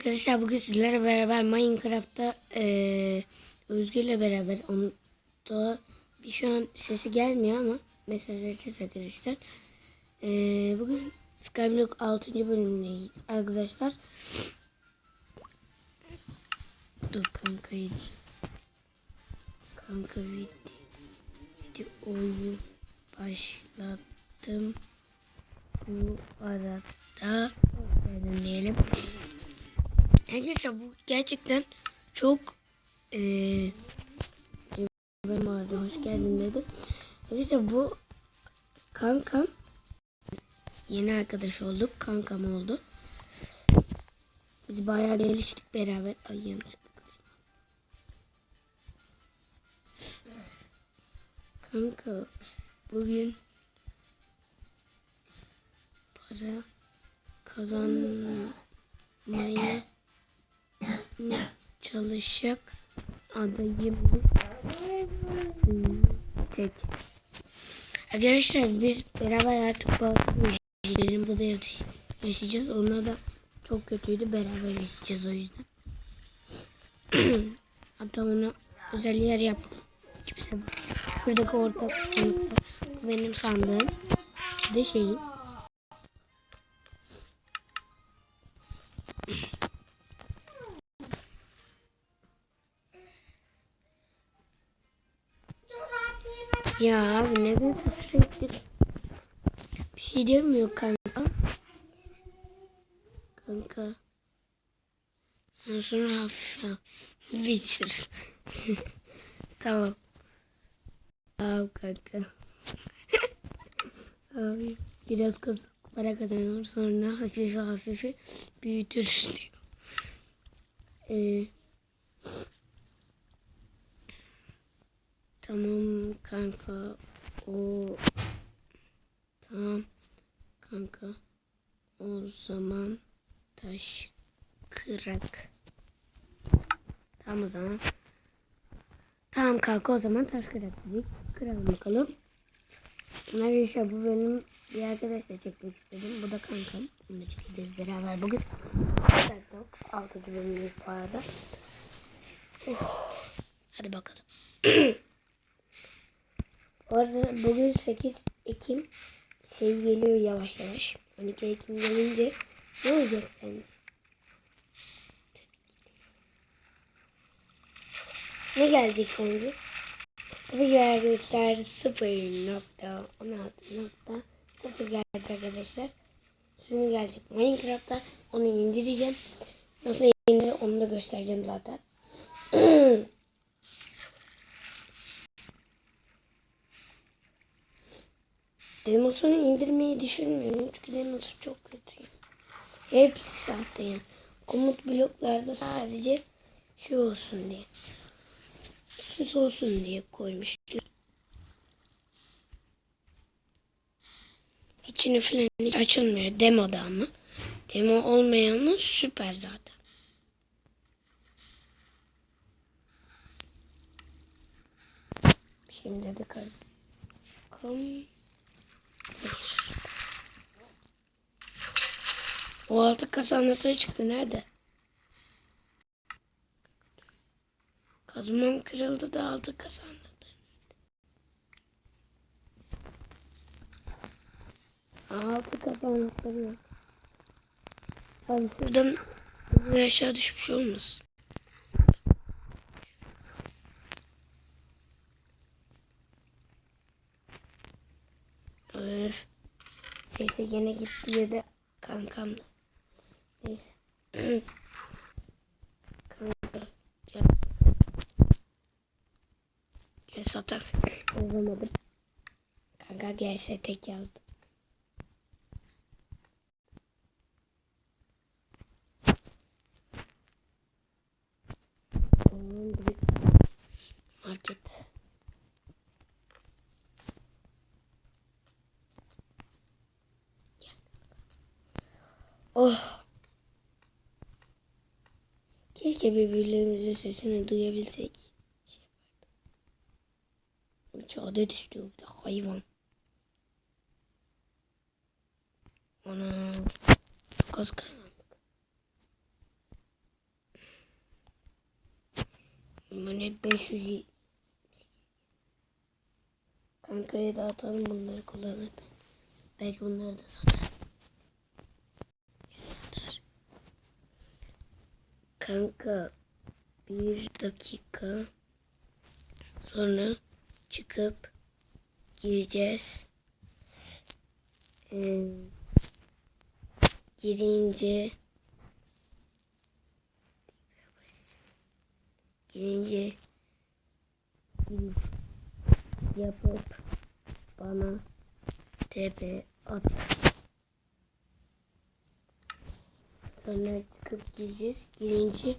Arkadaşlar bugün sizlerle beraber Minecraft'ta eee Özgür'le beraber onu da bir şu an sesi gelmiyor ama mesaj edeceğiz arkadaşlar. Eee, bugün Skyblock 6. bölümündeyiz arkadaşlar. Dur kanka yedi. Kanka video, videoyu başlattım. Bu arada diyelim. Arkadaşlar bu gerçekten çok eee benim arada hoş geldin dedim. Arkadaşlar bu kankam yeni arkadaş olduk. Kankam oldu. Biz bayağı geliştik beraber. Ay yanlış. Kanka bugün para kazanmaya çalışacak adayım tek. Arkadaşlar biz beraber artık benim burada yaşayacağız. Onlar da çok kötüydü. Beraber yaşayacağız o yüzden. Hatta ona özel yer yaptım. Şuradaki orta sandıkta bu benim sandığım. Bir de şeyin. Ya abi neden sürekli bir şey demiyor kanka. Kanka. Sonra hafif bitir. tamam. Tamam kanka. abi biraz para kazanıyorum sonra hafif hafif büyütürüz diyor. Ee, Tamam kanka. O tamam kanka. O zaman taş kırak. Tamam o zaman. Tamam kanka o zaman taş kırak dedik. Kıralım bakalım. Arkadaşlar bu bölüm bir arkadaşla çekmek istedim. Bu da kankam. Bunu da çekeceğiz beraber bugün. Çok 6. bölümdeyiz bu arada. Oh. Hadi bakalım. Bu arada bugün 8 Ekim şey geliyor yavaş yavaş. 12 Ekim gelince ne olacak sence? Ne gelecek sence? Tabii ki arkadaşlar 0.16.0 gelecek arkadaşlar. Sürümü gelecek Minecraft'ta. Onu indireceğim. Nasıl indir onu da göstereceğim zaten. Demosunu indirmeyi düşünmüyorum çünkü demosu çok kötü. Hepsi sahte yani. Komut bloklarda sadece şey olsun diye. Süs olsun diye koymuşlar. İçini falan hiç açılmıyor demoda ama. Demo olmayanı süper zaten. Şimdi de kal. O altı kasa anahtarı çıktı. Nerede? Kazmam kırıldı da altı kasa. Aa, Altı kasa anahtarı yok. Abi şuradan aşağı düşmüş olmasın. Öf. Neyse gene gitti ya da kankam da. Neyse. Gel. Satak. Yazamadım. Kanka gelse tek yazdım. Keşke birbirlerimizin sesini duyabilsek. Şey İki adet istiyor bir de hayvan. Ana. Çok az kazandık. Bunlar hep 500 Kankaya dağıtalım bunları kullanırken. Belki bunları da satar. Kanka bir dakika sonra çıkıp gireceğiz. Ee, girince girince yapıp bana TP at. Sonra çıkıp gireceğiz. Girince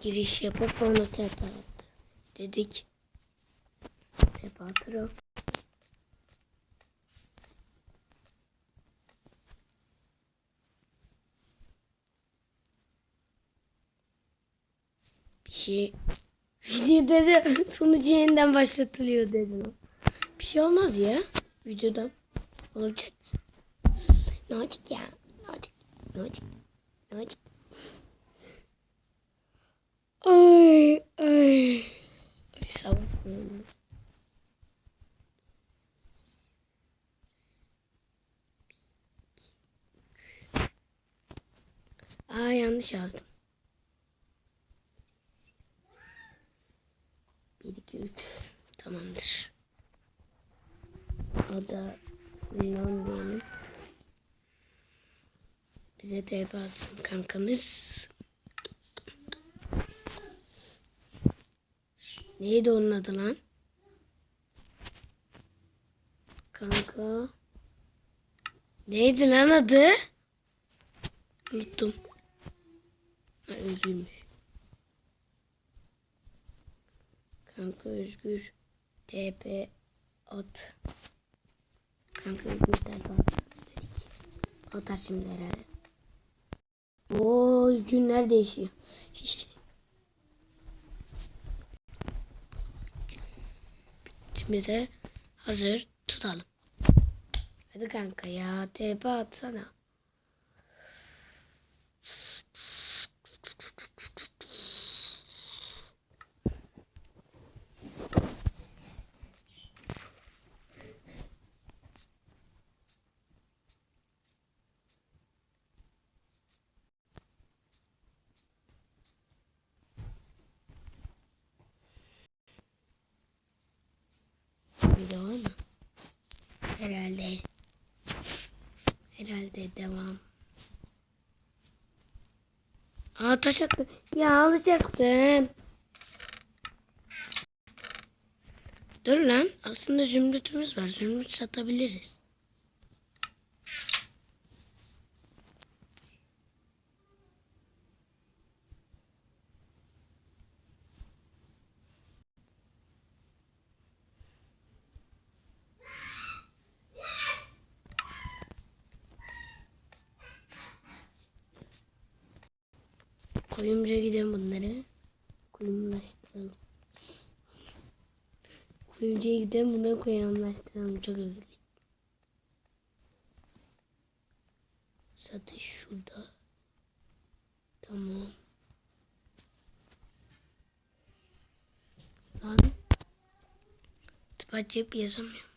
giriş yapıp TP at. Dedik. TP atır o. Bir şey video dedi sonucu yeniden başlatılıyor dedim. Bir şey olmaz ya videodan. Olacak. Ne olacak ya? Ne olacak? Ne olacak? Ay ay. Ay sabah. Aa yanlış yazdım. 1 2 3 tamamdır. O da Sinan diyelim. TP atsın kankamız. Neydi onun adı lan? Kanka. Neydi lan adı? Unuttum. Ha, üzülmüş. Kanka Özgür TP at. Kanka Özgür TP at. Atar şimdi herhalde. Oo günler değişiyor. Bitimize hazır tutalım. Hadi kanka ya TP atsana. Video mı? Herhalde. Herhalde devam. Aa taş attı. Ya alacaktım. Dur lan. Aslında zümrütümüz var. Zümrüt satabiliriz. Kuyumcuya gidelim bunları. Kuyumlaştıralım. Kuyumcuya gidelim bunları kuyumlaştıralım. Çok önemli. Satış şurada. Tamam. Lan. Tıpaç cep yazamıyorum.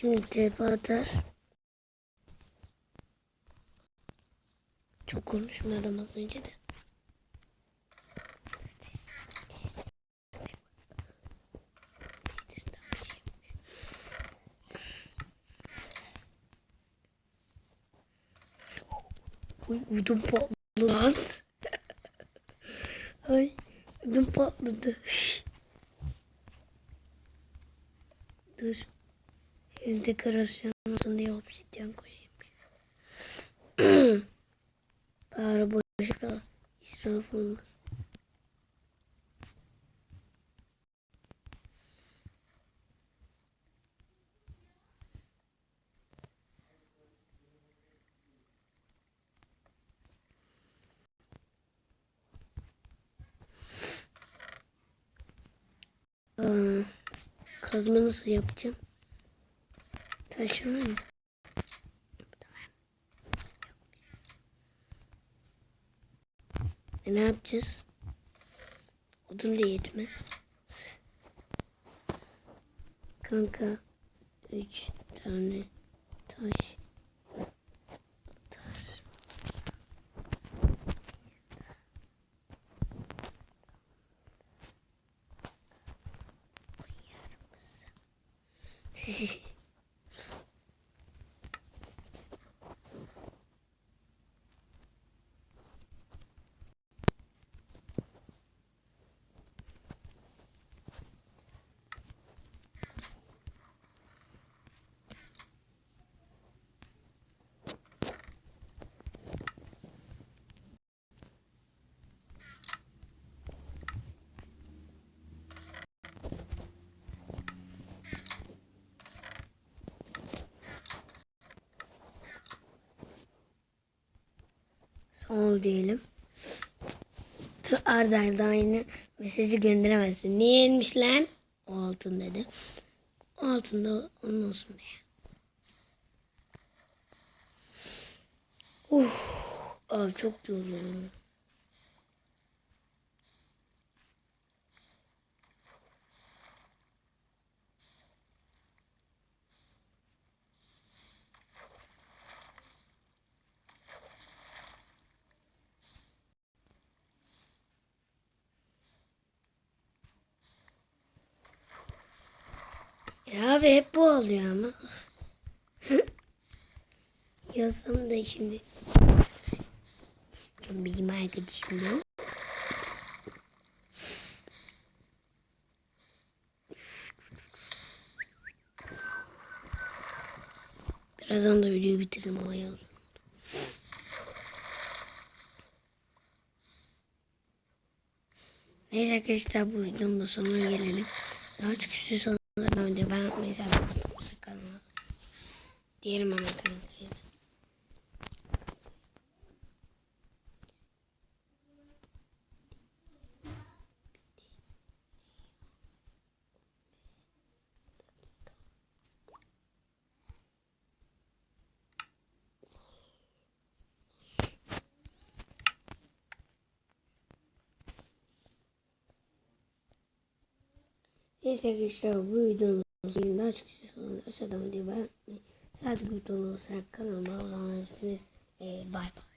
Şimdi atar. Çok konuşmadım az önce de. Uy udum patladı lan. Ay udum patladı. Dur. Şimdi dekorasyon olsun diye obsidyen koyayım. Bari boşlukta israf olmaz. Aa, kazma nasıl yapacağım? Taş var mı? E ne yapacağız? Odun da yetmez. Kanka üç tane. Taş. Son diyelim. Arda arda aynı mesajı gönderemezsin. Niye inmiş lan? O altın dedi. O altın da onun olsun be. Uh, abi çok yoruldum. Ya abi hep bu oluyor ama. Yazsam da şimdi. Benim arkadaşım da. Birazdan da videoyu bitiririm ama yaz. Neyse arkadaşlar bu videonun da sonuna gelelim. Daha çok ben mesela sıkalım. Diyelim hemen kanka. Neyse arkadaşlar bu videonun sonunda çok küçük sorulardan aşağıdan videoyu beğenmeyi. Sadece videonun olursa kanalıma abone olabilirsiniz. Ee, bye bye.